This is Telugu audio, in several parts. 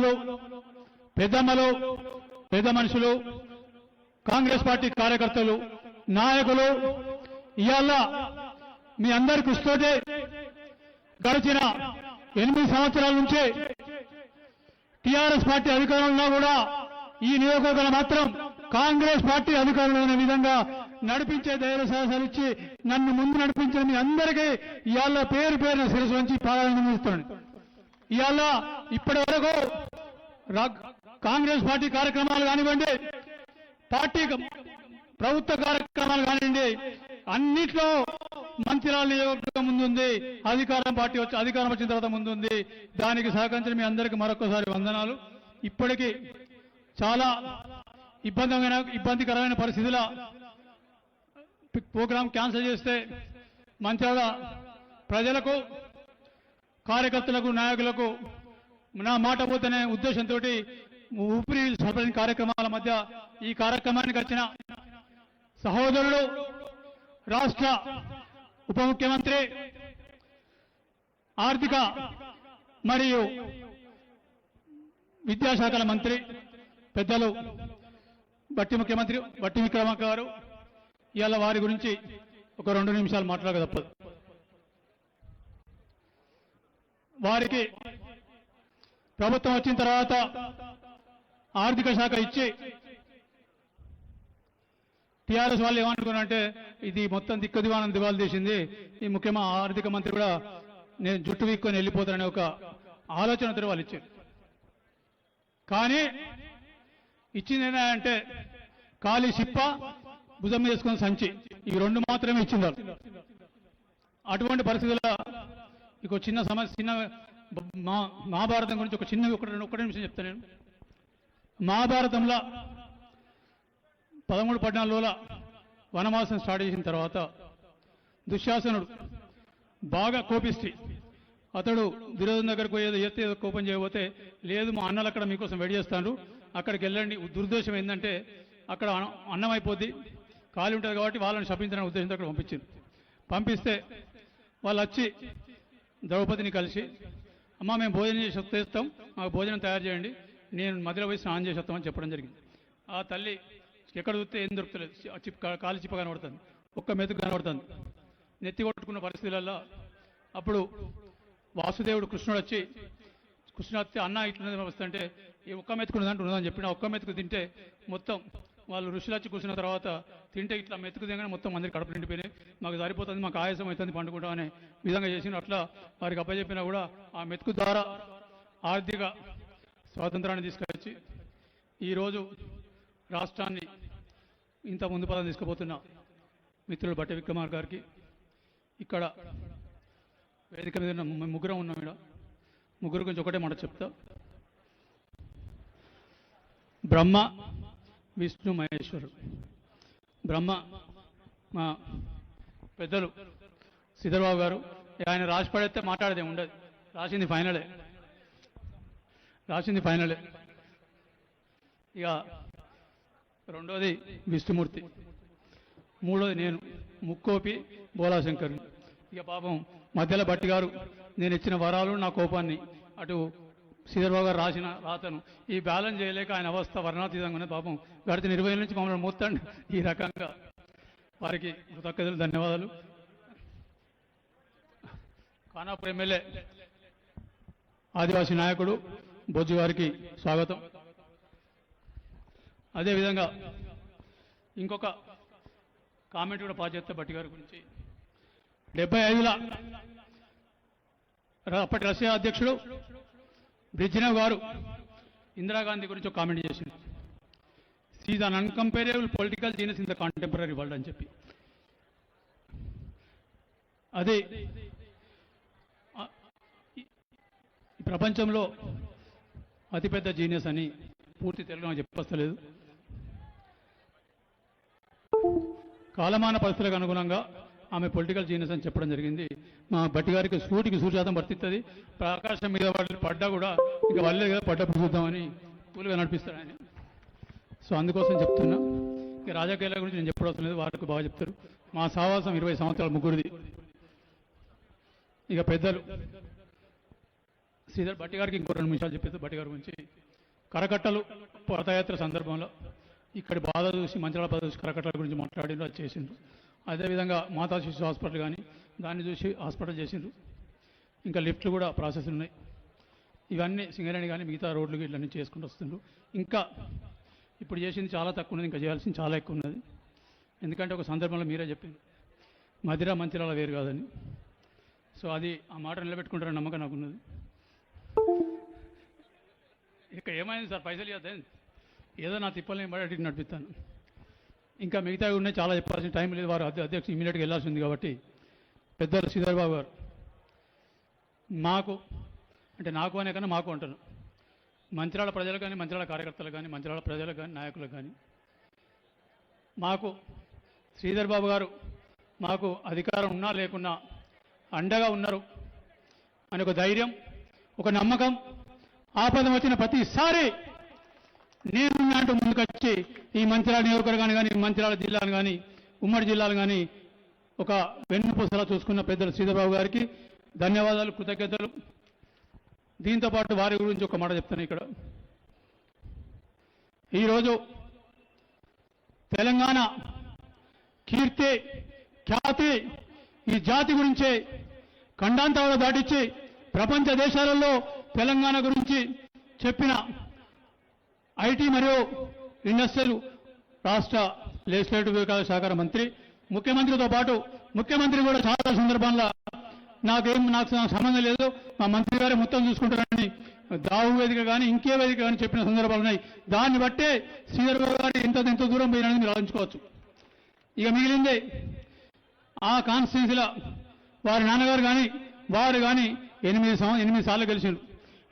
పెద్దమ్మలు పెద్దమ్మలు పెద్ద మనుషులు కాంగ్రెస్ పార్టీ కార్యకర్తలు నాయకులు ఇవాళ మీ అందరి కృషితోటే గడిచిన ఎనిమిది సంవత్సరాల నుంచే టిఆర్ఎస్ పార్టీ అధికారంలో కూడా ఈ నియోజకవర్గం మాత్రం కాంగ్రెస్ పార్టీ అధికారంలో ఉన్న విధంగా నడిపించే ధైర్య సాహసాలు ఇచ్చి నన్ను ముందు నడిపించిన మీ అందరికీ ఇవాళ పేరు పేరున శిరసు వంచి పాదాలను ఇవాళ ఇప్పటి వరకు రా- కాంగ్రెస్ పార్టీ కార్యక్రమాలు కానివ్వండి పార్టీ ప్రభుత్వ కార్యక్రమాలు కానివ్వండి అన్నిట్లో మంచిర్యాల నియోజకవర్గం ముందుంది అధికారం పార్టీ వచ్చి అధికారం వచ్చిన తర్వాత ముందుంది. దానికి సహకరించిన మీ అందరికీ మరొకసారి వందనాలు. ఇప్పటికీ చాలా ఇబ్బందిమైన ఇబ్బందికరమైన పరిస్థితుల ప్రోగ్రాం క్యాన్సిల్ చేస్తే మంచిగా ప్రజలకు కార్యకర్తలకు నాయకులకు నా మాట పోతేనే ఉద్దేశంతో ఊపిరి సపరిన కార్యక్రమాల మధ్య ఈ కార్యక్రమానికి వచ్చిన సహోదరుడు రాష్ట్ర ఉప ముఖ్యమంత్రి ఆర్థిక మరియు విద్యాశాఖల మంత్రి పెద్దలు బట్టి ముఖ్యమంత్రి బట్టి విక్రమార్క గారు ఇవాళ వారి గురించి ఒక రెండు నిమిషాలు మాట్లాడక తప్పదు. వారికి ప్రభుత్వం వచ్చిన తర్వాత ఆర్థిక శాఖ ఇచ్చి టీఆర్ఎస్ వాళ్ళు ఏమనుకున్నారంటే ఇది మొత్తం దిక్కుదివానం దివాలు తీసింది. ఈ ముఖ్యమైన ఆర్థిక మంత్రి కూడా నేను జుట్టు వీక్కొని వెళ్ళిపోతాననే ఒక ఆలోచనతో వాళ్ళు ఇచ్చారు. కానీ ఇచ్చింది ఏంటంటే ఖాళీ సిప్ప భుజం మీద వేసుకుని సంచి. ఇవి రెండు మాత్రమే ఇచ్చింది అటువంటి పరిస్థితుల్లో ఇక చిన్న సమస్య చిన్న మా మహాభారతం గురించి ఒక చిన్న ఒకటి రెండు ఒకటి నిమిషం చెప్తాను నేను. మహాభారతంలో పదమూడు పద్నాలుగుల వనవాసం స్టార్ట్ చేసిన తర్వాత దుశ్శాసనుడు బాగా కోపిస్తి అతడు దుర్యోధన దగ్గరకు ఏదో ఎత్తే ఏదో కోపం చేయబోతే లేదు మా అన్నలు అక్కడ మీకోసం వెడి చేస్తాను అక్కడికి వెళ్ళండి. దుర్దోషం ఏంటంటే అక్కడ అన్న- అన్నం అయిపోద్ది ఖాళీ ఉంటుంది కాబట్టి వాళ్ళని శపించడానికి ఉద్దేశంతో అక్కడ పంపించింది. పంపిస్తే వాళ్ళు వచ్చి ద్రౌపదిని కలిసి అమ్మ మేము భోజనం చేసి వస్తాం. మాకు భోజనం తయారు చేయండి. నేను మధ్యలో పోయి స్నానం చేసి వస్తామని చెప్పడం జరిగింది. ఆ తల్లి ఎక్కడ చూస్తే ఏం దొరుకుతలేదు. చి- చిప్ కా- చిప్ప కనబడుతుంది. ఒక్క మెతుకు కనబడుతుంది. నెత్తి కొట్టుకున్న పరిస్థితులలో అప్పుడు వాసుదేవుడు కృష్ణుడు వచ్చి కృష్ణుడు వచ్చి అన్న ఇట్లా వస్తుంటే ఈ ఒక్క మెతుకు ఉన్నదంటే ఉన్నదని చెప్పిన ఒక్క మెతుకు తింటే మొత్తం వాళ్ళు ఋషులు వచ్చి కూర్చున్న తర్వాత తింటే ఇట్లా మెతుకు తినగానే మొత్తం అందరికి కడుపు నిండిపోయినాయి. మాకు సరిపోతుంది మాకు ఆయాసం అవుతుంది పండుకుంటాం అనే విధంగా చేసిన అట్లా వారికి అప్పచెప్పినా కూడా ఆ మెతుకు ద్వారా ఆర్థిక స్వాతంత్రాన్ని తీసుకొచ్చి ఈరోజు రాష్ట్రాన్ని ఇంత ముందు పదం తీసుకుపోతున్న మిత్రులు బట్ట విక్రమార్ గారికి ఇక్కడ వేదిక మీద ముగ్గురం ఉన్నాం ఇక్కడ. ముగ్గురు గురించి ఒకటే మాట చెప్తా. బ్రహ్మ విష్ణు మహేశ్వరుడు. బ్రహ్మ మా పెద్దలు సిద్ధర్బాబు గారు ఆయన రాసి పడితే మాట్లాడదే ఉండదు. రాసింది ఫైనలే. రాసింది ఫైనలే. ఇక రెండోది విష్ణుమూర్తి. మూడోది నేను ముక్కోపి బోలాశంకర్ ఇక పాపం మధ్యలో భట్టి గారు నేను ఇచ్చిన వరాలు నా కోపాన్ని అటు శ్రీధర్బాబు గారు రాసిన రాతను ఈ బ్యాలెన్స్ చేయలేక ఆయన అవస్థ వర్ణాతీతంగా ఉన్నది పాపం. గడిచిన ఇరవై నుంచి మమ్మల్ని మూత్తండి ఈ రకంగా. వారికి కృతజ్ఞతలు ధన్యవాదాలు. ఖానాపూర్ ఎమ్మెల్యే ఆదివాసీ నాయకుడు బొజ్జు గారికి స్వాగతం. అదేవిధంగా ఇంకొక కామెంట్ కూడా పాచేత్త భట్టి గారి గురించి. డెబ్బై ఐదుల అప్పటి రష్యా అధ్యక్షుడు బ్రిజ్నవ్ గారు ఇందిరాగాంధీ గురించి ఒక కామెంట్ చేసింది. She's an uncomparable political genius in the contemporary world అని చెప్పి. అదే ప్రపంచంలో అతిపెద్ద జీనియస్ అని పూర్తి తెలుగు నాకు చెప్పస్తలేదు. కాలమాన పరిస్థితులకు అనుగుణంగా ఆమె పొలిటికల్ జీనియస్ అని చెప్పడం జరిగింది. మా భట్టి గారికి సూటికి సూర్యాతం వర్తిస్తుంది ప్రకాశం మీద వాళ్ళు పడ్డా కూడా ఇంకా వాళ్ళే కదా పడ్డప్పుడు చూద్దామని కూలుగా నడిపిస్తాడు ఆయన. సో అందుకోసం చెప్తున్నా. ఇక రాజకీయాల గురించి నేను చెప్పడం లేదు. వారికి బాగా చెప్తారు. మా సావాసం ఇరవై సంవత్సరాల ముగ్గురిది. ఇక పెద్దలు. శ్రీధర్ భట్టి గారికి ఇంకో రెండు నిమిషాలు చెప్పేది భట్టి గారి గురించి. కరకట్టలు పదయాత్ర సందర్భంలో ఇక్కడ బాధ చూసి మంచిరాల బాధ చూసి కరకట్టల గురించి మాట్లాడిండ్రు అది చేసిండ్రు. అదేవిధంగా మాతా శిశు హాస్పిటల్ కానీ దాన్ని చూసి హాస్పిటల్ చేసిండ్రు. ఇంకా లిఫ్ట్లు కూడా ప్రాసెస్ ఉన్నాయి. ఇవన్నీ సింగరేణి కానీ మిగతా రోడ్లు ఇట్లన్నీ చేసుకుంటూ వస్తుండ్రు. ఇంకా ఇప్పుడు చేసింది చాలా తక్కువ ఉన్నది ఇంకా చేయాల్సింది చాలా ఎక్కువ ఉన్నది. ఎందుకంటే ఒక సందర్భంలో మీరే చెప్పింది. మధిర మంచిరాల వేరు కాదని. సో అది ఆ మాట నిలబెట్టుకుంటారని నమ్మకం నాకు ఉన్నది ఇక ఏమైంది సార్? పైసలు ఇవ్వద్దు? ఏదో నా తిప్పలు నేను నడిపిస్తాను. ఇంకా మిగతా ఉన్నాయి చాలా చెప్పాల్సిన టైం లేదు. వారు అధ్యక్షుడు ఇమీడియట్గా వెళ్ళాల్సింది కాబట్టి. పెద్దలు శ్రీధర్ బాబు గారు మాకు అంటే నాకు అనే కన్నా మాకు అంటాను మంచిరాల ప్రజలు కానీ మంచిరాల కార్యకర్తలు కానీ మంచిరాల ప్రజలు కానీ నాయకులకు కానీ మాకు శ్రీధర్ బాబు గారు మాకు అధికారం ఉన్నా లేకున్నా అండగా ఉన్నారు అని ఒక ధైర్యం ఒక నమ్మకం ఆపదం వచ్చిన ప్రతిసారి నేనున్నట్టు ముందుకొచ్చి ఈ మంచిర్యాల నియోజకవర్గాన్ని కానీ మంచిర్యాల జిల్లాను కానీ ఉమ్మడి జిల్లాను కానీ ఒక వెన్నుపూసలా చూసుకున్న పెద్దలు సీతాబాబు గారికి ధన్యవాదాలు కృతజ్ఞతలు. దీంతో పాటు వారి గురించి ఒక మాట చెప్తాను ఇక్కడ. ఈరోజు తెలంగాణ కీర్తి ఖ్యాతి ఈ జాతి గురించే ఖండాంతరాలు దాటించి ప్రపంచ దేశాలలో తెలంగాణ గురించి చెప్పిన ఐటీ మరియు ఇండస్ట్రియల్ రాష్ట్ర లెజిస్లేటివ్ వికాస శాఖ మంత్రి ముఖ్యమంత్రితో పాటు ముఖ్యమంత్రి కూడా చాలా సందర్భాల్లో నాకేం నాకు సంబంధం లేదు. మా మంత్రి గారే మొత్తం చూసుకుంటారని దావు వేదిక కానీ ఇంకే వేదిక కానీ చెప్పిన సందర్భాలు ఉన్నాయి. దాన్ని బట్టే శ్రీధర్ గారు ఎంత ఎంత దూరం పోయినని మీరు ఆలోచించుకోవచ్చు. ఇక మిగిలిందే ఆ కాన్స్టిట్యున్సీలో వారి నాన్నగారు కానీ వారు కానీ ఎనిమిది సంవ ఎనిమిది సార్లు గెలిచిండు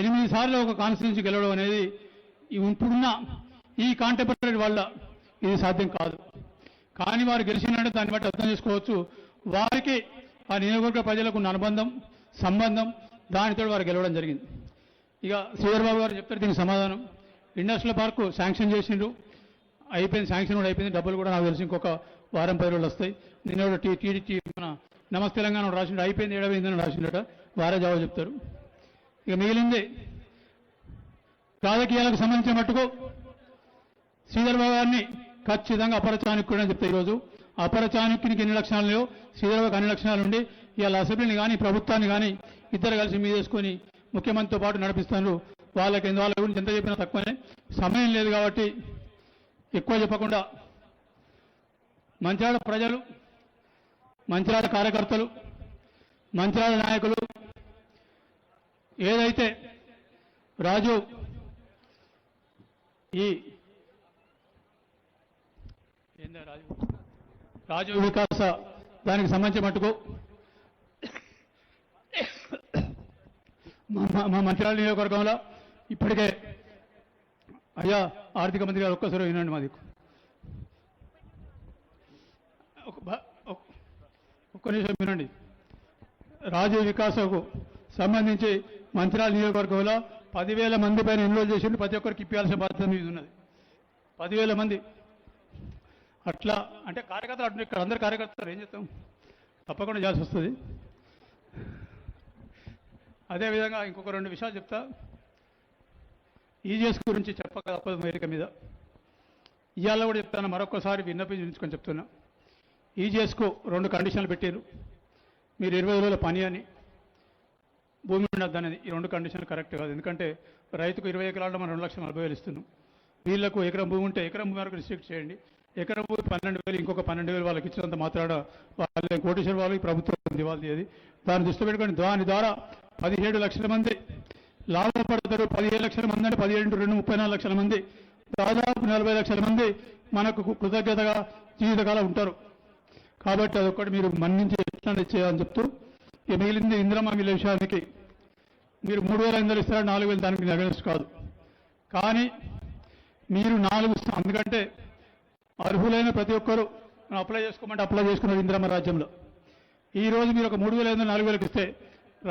ఎనిమిది సార్లు ఒక కాన్స్టిట్యున్సీ గెలవడం అనేది ఇప్పుడున్న ఈ కాంటెంపరీ వల్ల ఇది సాధ్యం కాదు. కానీ వారు గెలిచినట్టు దాన్ని బట్టి అర్థం చేసుకోవచ్చు. వారికి ఆ నియోజకవర్గ ప్రజలకు ఉన్న అనుబంధం సంబంధం దానితో వారు గెలవడం జరిగింది. ఇక శ్రీధర్బాబు గారు చెప్తారు దీనికి సమాధానం. ఇండస్ట్రియల్ పార్కు శాంక్షన్ చేసిండ్రు. అయిపోయింది శాంక్షన్ కూడా అయిపోయింది. డబ్బులు కూడా నాకు తెలిసి ఇంకొక వారం పది రోజులు వస్తాయి. నిన్న టీ టీడీ మన నమస్తే తెలంగాణ రాసిండు. అయిపోయింది ఏడవైందని రాసిండట. వారే జవాబు చెప్తారు. ఇక మిగిలింది రాజకీయాలకు సంబంధించిన మట్టుకు శ్రీధర్బాబు గారిని ఖచ్చితంగా అపర చాణక్యుడు అని చెప్తే ఈరోజు. అపర చాణుక్యునికి ఎన్ని లక్షణాలు లేవు? శ్రీధర్బాబుకి అన్ని లక్షణాలు ఉండి ఇవాళ అసెంబ్లీని కానీ ప్రభుత్వాన్ని కానీ ఇద్దరు కలిసి మీదేసుకొని ముఖ్యమంత్రితో పాటు నడిపిస్తున్నారు. వాళ్ళకి ఎందు- వాళ్ళ గురించి ఎంత చెప్పినా తక్కువనే. సమయం లేదు కాబట్టి ఎక్కువ చెప్పకుండా మంచిరాడ ప్రజలు మంచిరాడ కార్యకర్తలు మంచిరాడ నాయకులు ఏదైతే రాజు ఈ రాజు? వికాస దానికి సంబంధించి మట్టుకు మా- మా- మా మంచిర్యాల నియోజకవర్గంలో ఇప్పటికే అయ్యా ఆర్థిక మంత్రి గారు ఒక్కసారి వినండి మాది. ఒక్క నిమిషం వినండి. రాజీవ్ వికాసకు సంబంధించి మంచిర్యాల నియోజకవర్గంలో పదివేల మంది పైన ఎన్రోల్ చేసిండు ప్రతి ఒక్కరికి ఇప్పాల్సిన బాధ్యత మీద ఉన్నది. పదివేల మంది. అట్లా అంటే కార్యకర్తలు అటు ఇక్కడ అందరు కార్యకర్తలు ఏం చేస్తాం? తప్పకుండా చేయాల్సి వస్తుంది. అదేవిధంగా ఇంకొక రెండు విషయాలు చెప్తా. ఈజీఎస్ గురించి చెప్పక తప్పదు వేదిక మీద. ఇవాళ కూడా చెప్తాను మరొకసారి విన్నపించుకొని చెప్తున్నా. ఈజీఎస్కు రెండు కండిషన్లు పెట్టారు మీరు ఇరవై రోజుల పని అని భూమి ఉండద్దు అనేది ఈ రెండు కండిషన్లు కరెక్ట్ కాదు. ఎందుకంటే రైతుకు ఇరవై ఎకరాల్లో మనం రెండు లక్షల నలభై వేలు ఇస్తున్నాం. వీళ్ళకు ఎకరం భూమి ఉంటే ఎకరం భూమి వరకు రిస్ట్రిక్ట్ చేయండి. ఎకరం భూమి పన్నెండు వేలు ఇంకొక పన్నెండు వేలు వాళ్ళకి ఇచ్చినంత మాత్రాడ వాళ్ళ కోటేశ్వర వాళ్ళకి ప్రభుత్వం దివాలి అది. దాన్ని దృష్టి పెట్టుకొని దాని ద్వారా పదిహేడు లక్షల మంది లాభపడతారు. పదిహేడు లక్షల మంది అంటే పదిహేడు రెండు ముప్పై నాలుగు లక్షల మంది. దాదాపు నలభై లక్షల మంది మనకు కృతజ్ఞతగా జీవితకాలం ఉంటారు. కాబట్టి అదొక్కటి మీరు మన్నించి ఎట్లా చేయాలని చెప్తూ ఇక మిగిలింది ఇందిరమ్మ మిల్ల విషయానికి మీరు మూడు వేల ఐదు ఇస్తారా? నాలుగు వేలు దానికి నెగనెస్ట్ కాదు. కానీ మీరు నాలుగు ఎందుకంటే అర్హులైన ప్రతి ఒక్కరూ మనం అప్లై చేసుకోమంటే అప్లై చేసుకున్నారు ఇందిరమ్మ రాజ్యంలో. ఈ రోజు మీరు ఒక మూడు వేల ఐదు నాలుగు వేలకు ఇస్తే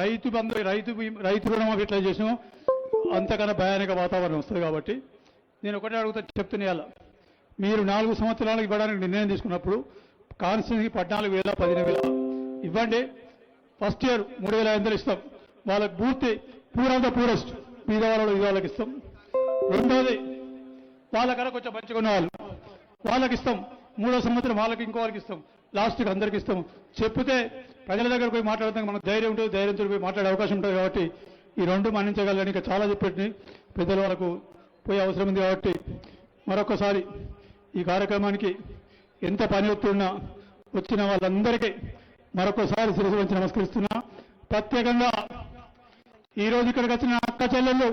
రైతు బంధు రైతు రైతు రుణం ఎట్లా చేసినామో అంతకన్నా భయానక వాతావరణం వస్తుంది కాబట్టి నేను ఒకటే అడుగుతా చెప్తున్నా మీరు నాలుగు సంవత్సరాలకు ఇవ్వడానికి నిర్ణయం తీసుకున్నప్పుడు కాన్స్టిట్యూన్సీకి పద్నాలుగు వేల పదిహేను వేల ఇవ్వండి. ఫస్ట్ ఇయర్ మూడు వేల ఐదు వందలు ఇస్తాం. వాళ్ళకి పూర్తి పూరంతా పూరెస్ట్ మీద వాళ్ళు ఇది వాళ్ళకి ఇస్తాం. రెండోది వాళ్ళకడ కొంచెం మంచిగా ఉన్న వాళ్ళు. వాళ్ళకి ఇస్తాం. మూడో సంవత్సరం వాళ్ళకి ఇంకో వాళ్ళకి ఇస్తాం. లాస్ట్కి అందరికి ఇస్తాం. చెప్తే ప్రజల దగ్గర పోయి మాట్లాడతాం మనకు ధైర్యం ఉంటుంది. ధైర్యంతో పోయి మాట్లాడే అవకాశం ఉంటుంది కాబట్టి ఈ రెండు మన్నించగలని ఇంకా చాలా చెప్పేటి పెద్దల వరకు పోయే అవసరం ఉంది కాబట్టి మరొకసారి ఈ కార్యక్రమానికి ఎంత పని ఒత్తున్నా వచ్చిన వాళ్ళందరికీ మరొకసారి శిరసు వంచి నమస్కరిస్తున్నా. ప్రత్యేకంగా ఈ రోజు ఇక్కడికి వచ్చిన అక్క చెల్లెళ్ళు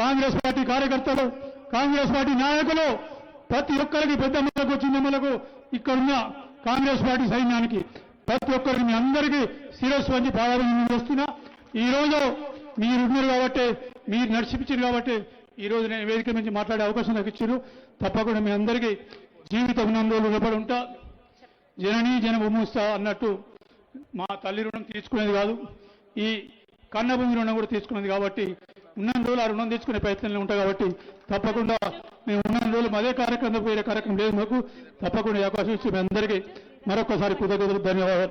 కాంగ్రెస్ పార్టీ కార్యకర్తలు కాంగ్రెస్ పార్టీ నాయకులు ప్రతి ఒక్కరికి పెద్దమ్మలకు చిన్నమ్మలకు ఇక్కడున్న కాంగ్రెస్ పార్టీ సైన్యానికి. ప్రతి ఒక్కరికి మీ అందరికీ శిరస్సు వంచి పాదాభివందనం చేస్తున్నా. ఈ మీరు మీరున్నారు కాబట్టి మీరు నడిచిపించారు కాబట్టి ఈ రోజు నేను వేదిక నుంచి మాట్లాడే అవకాశం నాకు ఇచ్చారు. తప్పకుండా మీ అందరికీ జీవితం ఉన్నందు నిలబడి ఉంటా. జననీ జనభూమిస్తా అన్నట్టు మా తల్లి రుణం తీసుకునేది కాదు ఈ కన్నభూమి రుణం కూడా తీసుకున్నది కాబట్టి ఉన్న రోజులు ఆ రుణం తీసుకునే ప్రయత్నంలో ఉంటాయి కాబట్టి తప్పకుండా మేము ఉన్న రోజులు అదే కార్యక్రమం వేరే కార్యక్రమం లేదు మాకు. తప్పకుండా అవకాశం ఇచ్చి మీ అందరికీ మరొకసారి కృతజ్ఞతలు ధన్యవాదాలు.